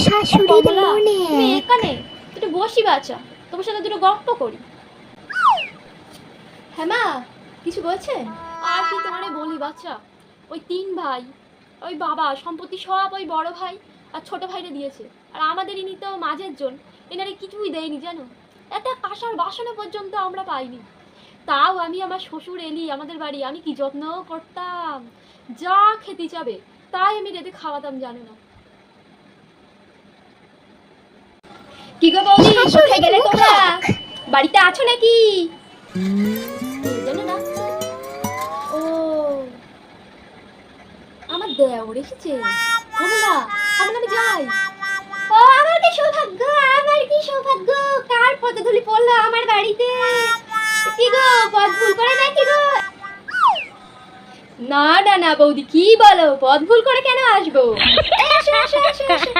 শাশুড়ির মনে। তুমি এখানে? একটু বসি বাচ্চা তোমার সাথে দুটো গল্প করি। হ্যাঁ মা কিছু বলছেন আর কি তোমারে বলি বাচ্চা ওই তিন ভাই ওই বাবা সম্পত্তি সব ওই বড় ভাই আর ছোট ভাইরে দিয়েছে। আর আমাদের ইনি তো মাঝের জন এনারে কিছুই দেয়নি জানো? একটা কাঁসার বাসনে পর্যন্ত আমরা পাইনি। তাও আমি আমার শ্বশুর এলি আমাদের বাড়ি আমি কি যত্ন করতাম? যা খেতে যাবে তাই আমি রেঁধে খাওয়াতাম জানো না? কি গো বৌদি? কোথায় গেলে তোমরা? বাড়িতে আছো নাকি? না। ও আমার দেওর এসেছে কমলা কমলা আমি যাই। ও আমার কি সৌভাগ্য? আমার কি সৌভাগ্য? কার পদধূলি পড়ল আমার বাড়িতে? কি গো পদ ভুল করে নাকি গো? না না না বৌদি কি বলো? পদ ভুল করে কেন আসব? আসো।